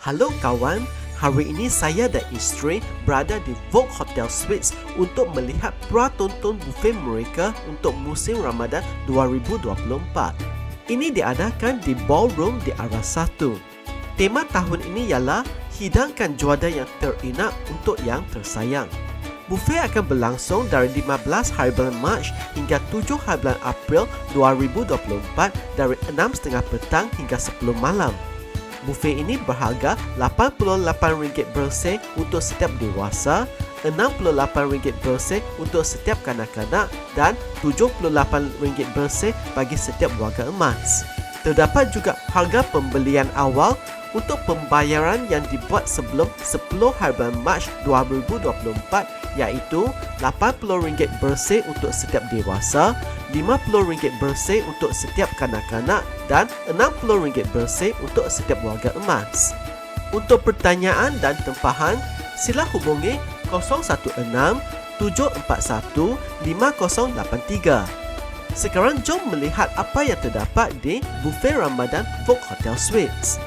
Halo kawan, hari ini saya dan isteri berada di Vogue Hotel Suites untuk melihat pra-tonton buffet mereka untuk musim Ramadan 2024. Ini diadakan di ballroom di arah satu. Tema tahun ini ialah hidangkan juada yang terinap untuk yang tersayang. Buffet akan berlangsung dari 15 hari bulan Mac hingga 7 hari bulan April 2024 dari 6.30 petang hingga 10 malam. Buffet ini berharga RM88 bersen untuk setiap dewasa, RM68 bersen untuk setiap kanak-kanak dan RM78 bersen bagi setiap warga emas. Terdapat juga harga pembelian awal untuk pembayaran yang dibuat sebelum 10 hari bulan Mac 2024 iaitu RM80 bersen untuk setiap dewasa, RM50 bersen untuk setiap kanak-kanak dan RM60 bersen untuk setiap warga emas. Untuk pertanyaan dan tempahan, sila hubungi 016 741 5083. Sekarang jom melihat apa yang terdapat di Buffet Ramadan Vogue Hotel Suites.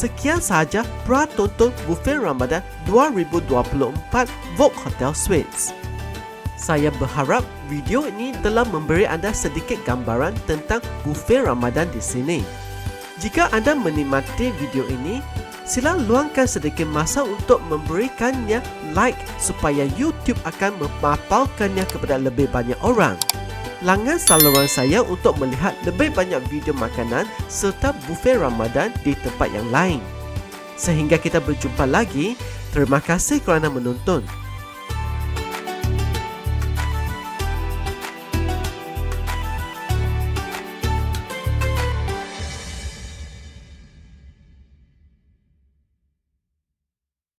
Sekian sahaja pra-tonton Buffet Ramadan 2024 Vogue Hotel Suites. Saya berharap video ini telah memberi anda sedikit gambaran tentang buffet Ramadan di sini. Jika anda menikmati video ini, sila luangkan sedikit masa untuk memberikannya like supaya YouTube akan memapalkannya kepada lebih banyak orang. Langgan saluran saya untuk melihat lebih banyak video makanan serta buffet Ramadan di tempat yang lain. Sehingga kita berjumpa lagi, terima kasih kerana menonton.